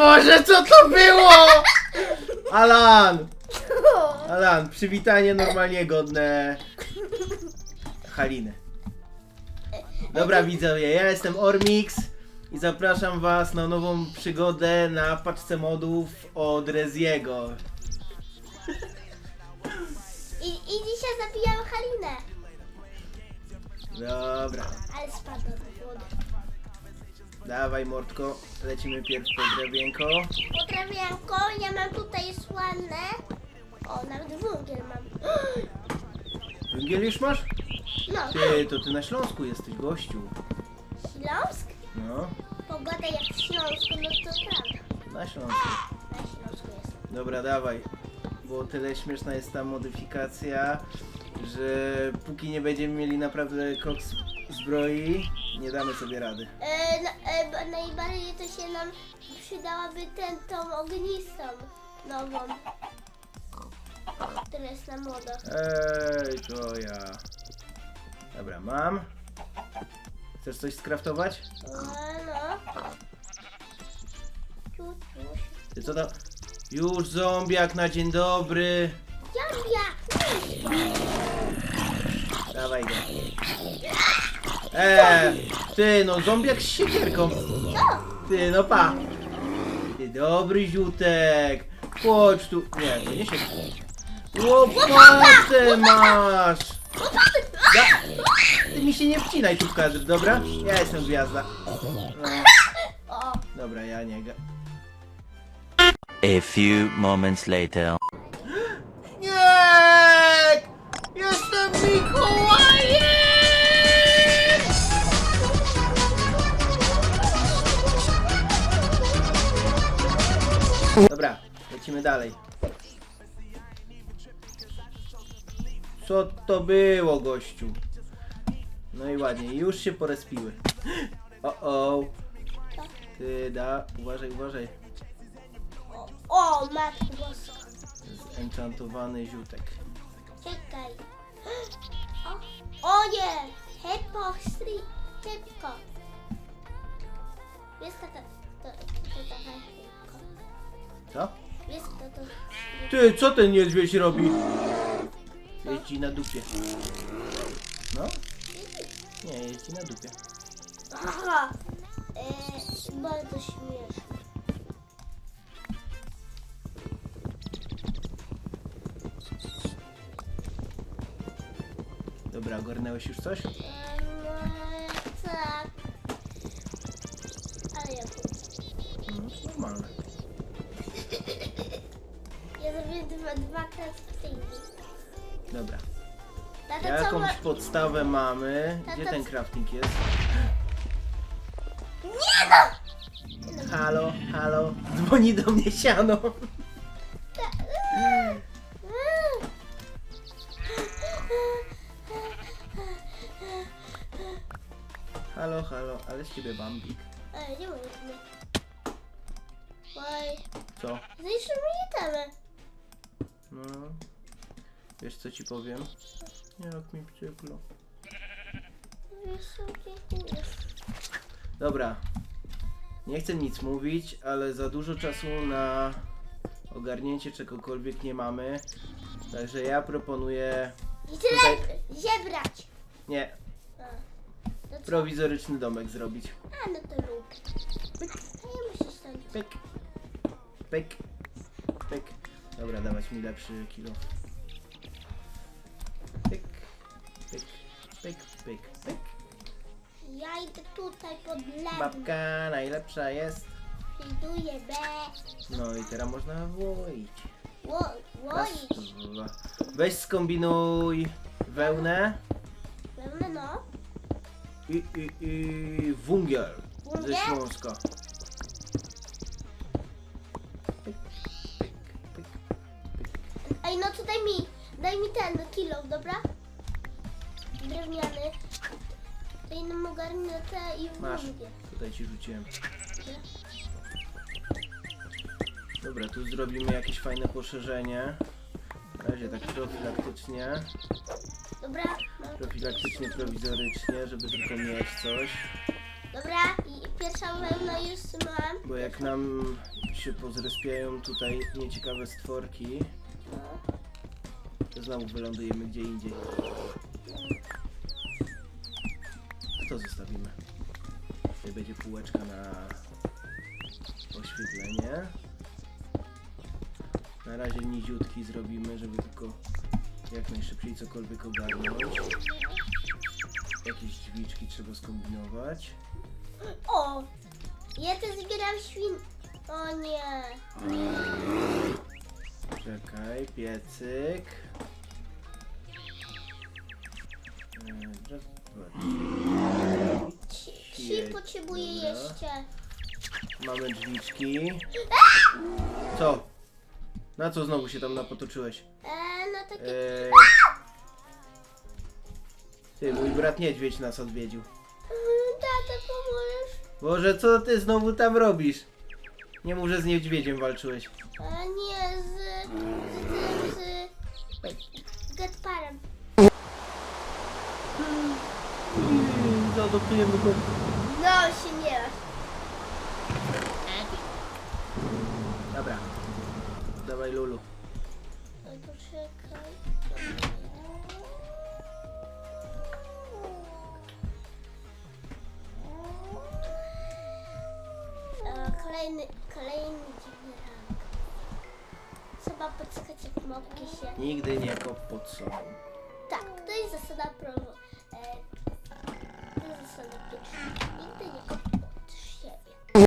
Boże, co to było? Alan! Alan, przywitanie normalnie godne Haliny. Dobra widzowie, ja jestem Ormix i zapraszam was na nową przygodę na paczce modów od Reziego. I, I dzisiaj zabijam Halinę. Dobra, Ale spadła do wody. Dawaj Mordko, lecimy pierw po drewienko. Potrawianko, ja mam tutaj słane. O, nawet węgiel mam. Węgiel już masz? No, Ty, to ty na Śląsku jesteś gościu. Śląsk? No, Pogoda jak w Śląsku, no to prawda. na Śląsku. Na Śląsku jest. Dobra, dawaj. Bo tyle śmieszna jest ta modyfikacja, że póki nie będziemy mieli naprawdę koks zbroi, nie damy sobie rady. E, no, e, bo najbardziej to się nam przydałaby ten, tą ognistą nową. Która jest na młodach. Ej, to ja. Dobra, mam. Chcesz coś skraftować? E, no. Tu, tu. Ty co tam? Już zombiak na dzień dobry. Jambia! Dawaj go. Eee, ty no zombiak z siekierką. Ty no pa. Ty dobry ziutek. Chodź tu. Nie, to nie się. Łopatę masz. Da... Ty mi się nie wcinaj tu w kadr, dobra? Ja jestem gwiazda. No, dobra, ja nie ga... A few moments later. Nie! Jestem Mikołajem! Lecimy dalej. Co to było, gościu? No i ładnie, już się porespiły. O, o. Ty da, uważaj, uważaj. o, matko boska. Zenchantowany ziutek. Czekaj. O, o nie! Hepo, stri, szybko. Wiesz kto to, to, to, to, to, Co? To... Ty, co ten niedźwiedź robi? Jeździ na dupie. No? Nie, jeździ na dupie. Aha! E, bardzo śmieszne. Dobra, ogarnęłeś już coś? E, Dobra. Tata, co Jakąś ma... podstawę mamy. Gdzie Tata, ten co- crafting jest? Nie no! Halo, halo. Dzwoni do mnie siano. Halo, halo, ale z ciebie bambik. Ej, nie mówię mnie. Oj, Co? zniszczymy temy. No. Wiesz co ci powiem? Jak mi przykro. Dobra. Nie chcę nic mówić, ale za dużo czasu na ogarnięcie czegokolwiek nie mamy. Także ja proponuję. I tyle Tutaj- zebrać. Nie, A, no co? prowizoryczny domek zrobić. A, no to rób. A ja muszę stąd. Pyk. Pyk. Pyk. Dobra, dawać mi lepszy kilo. Pyk. Pyk. Pyk. Pyk. Pyk. Ja idę tutaj pod lewo. Babka najlepsza jest. Iduję B. No i teraz można włoić. Ło, Raz, łoić. dwa. Weź skombinuj wełnę Pełne no. i, i, i wungiel ze Węgiel? Śląska. Daj mi, ten kilo, dobra? Drewniany. Daj nam ogarnę te i Masz, węgiel. tutaj ci rzuciłem. Dobra, tu zrobimy jakieś fajne poszerzenie. Na razie tak profilaktycznie, Dobra, profilaktycznie, prowizorycznie, żeby tylko mieć coś. dobra i pierwsza wełna już mam. Bo jak nam się pozrespiają tutaj nieciekawe stworki, to znowu wylądujemy gdzie indziej. To zostawimy. Tutaj będzie półeczka na oświetlenie. Na razie niziutki zrobimy, żeby tylko jak najszybciej cokolwiek ogarnąć. Jakieś drzwiczki trzeba skombinować. O! Ja też zbieram świn... O nie. Czekaj, piecyk. Ci, potrzebuję dobra. jeszcze. Mamy drzwiczki. Co? Na co znowu się tam napotoczyłeś? E, no takie... E... Ty, mój brat niedźwiedź nas odwiedził. Mm, Tata, pomożesz? Boże, co ty znowu tam robisz? Nie mów, że z niedźwiedziem walczyłeś. E, nie, z... z tym, z... z Getparem. Zaadoptujemy go. No, się nie masz. Dobra. Dawaj Lulu. Oj, poczekaj. E, Kolejny, kolejny dziwny rank. Trzeba poczekać jak mopki się... Nigdy nie kop pod sobą. Tak, to jest zasada prawo. Nigdy nie kop pod siebie.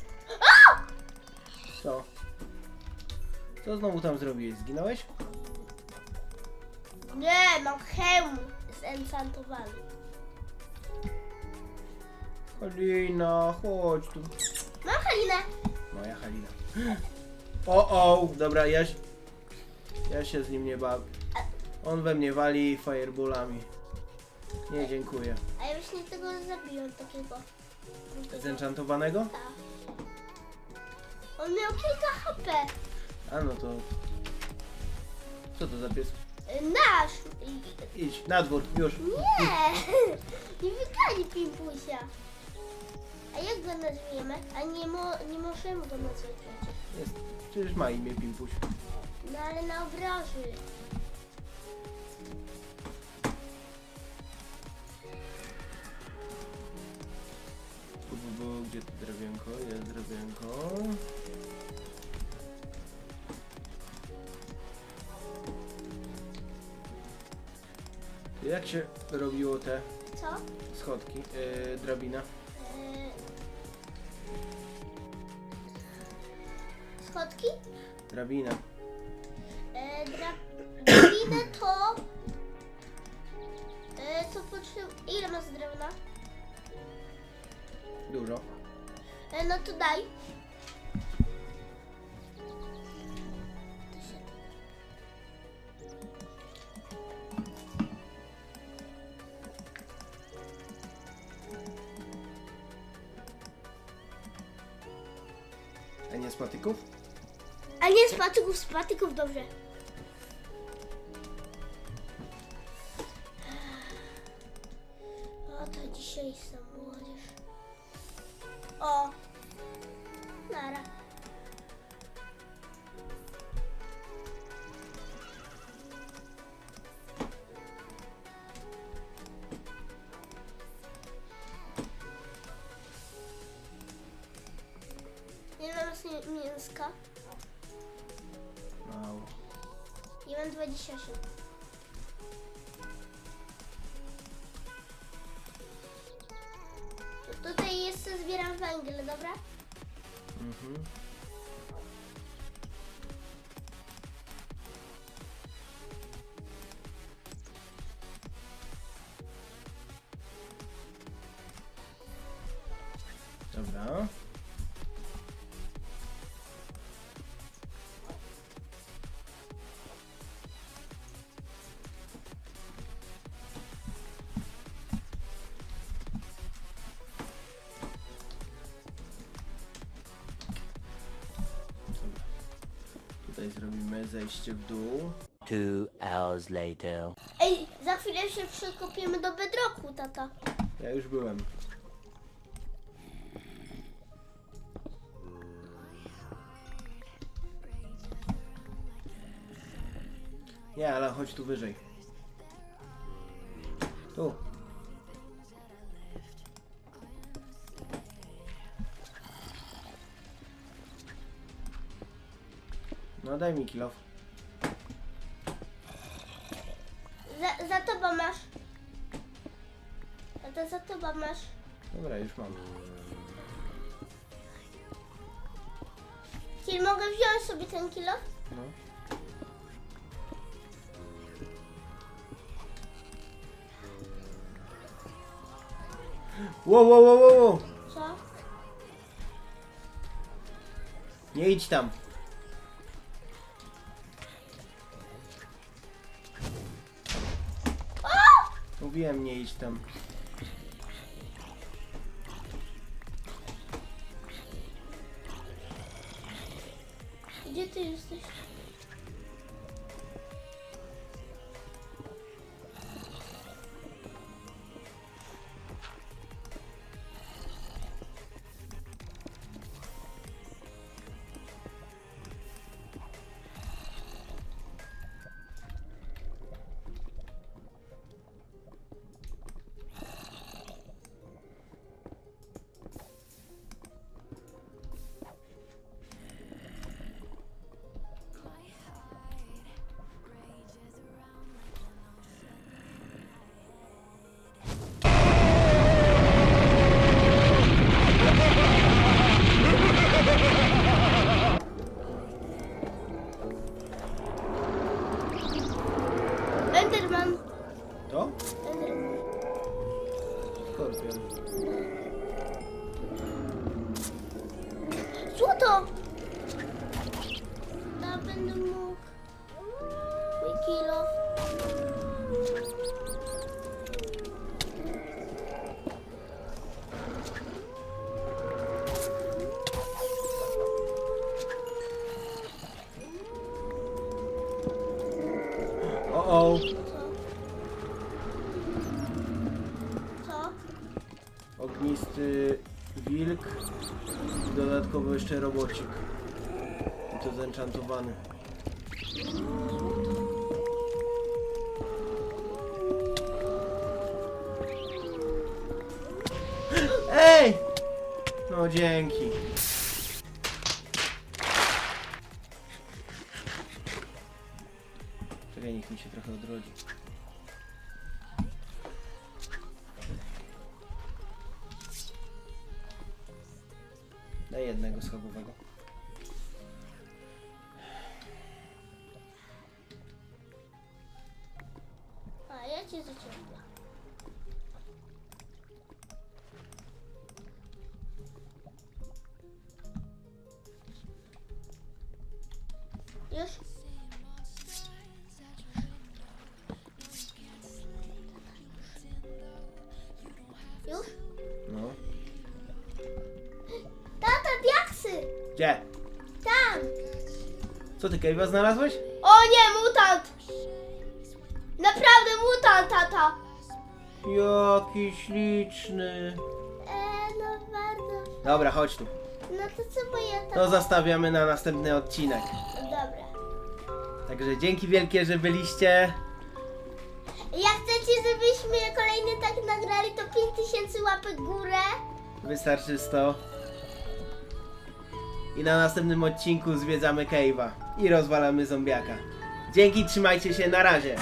Co? Co znowu tam zrobiłeś? Zginąłeś? Nie, mam hełm zenchantowany. Halina, chodź tu. Mam Halinę. Moja Halina. O, o, dobra, ja, się- ja się z nim nie bawię. On we mnie wali fireballami. Nie, dziękuję. A ja właśnie tego zabiłem takiego. Zenchantowanego? Tak. On miał kilka HP. A no to... Co to za pies? Y, Nasz. I- Idź, na dwór, już. Nie. Nie wykali Pimpusia. A jak go nazwiemy? A nie, mo, nie możemy go nazwać przecież. Jest, przecież ma imię Pimpuś. No ale na obrazy. Bu, Gdzie to drewienko? Jest drewienko. Jak się robiło te Co? schodki, yy, drabina? Y, Schodki? Drabina. E, dra, drabinę to... E, co potrzeb... Ile masz drewna? Dużo. E, no to daj. A nie z patyków? A nie z patyków, z patyków dobrze. To tutaj jeszcze zbieram węgiel, dobra? Mhm. Dobra. Tutaj zrobimy zejście w dół. Two hours later. Ej, za chwilę się przekopiemy do bedroku, tata. Ja już byłem. Nie, ale chodź tu wyżej. Tu. No daj mi kilof. Za, za tobą masz. A to za tobą masz. Dobra, już mam. Czyli mogę wziąć sobie ten kilo? No. Wow, wow, wow, wow, wow. Co? Nie idź tam. Mówiłem, nie idź tam. Gdzie ty jesteś? Będę mógł. Co? Co? Ognisty wilk. I dodatkowo jeszcze robocik. To zenchantowany. Ej! No dzięki. Czekaj, niech mi się trochę odrodzi. Daj jednego schabowego. Gdzie? Tam! Co ty, Kejwa, znalazłeś? O nie, mutant! Naprawdę mutant, tata! Jaki śliczny. Eee, no bardzo. Dobra, chodź tu. No to co moja tata? To zostawiamy na następny odcinek. Dobra. Także dzięki wielkie, że byliście. Jak chcecie, żebyśmy kolejny tak nagrali, to 5000 łapek górę. Wystarczy 100. I na następnym odcinku zwiedzamy Cave'a i rozwalamy zombiaka. Dzięki, trzymajcie się, na razie.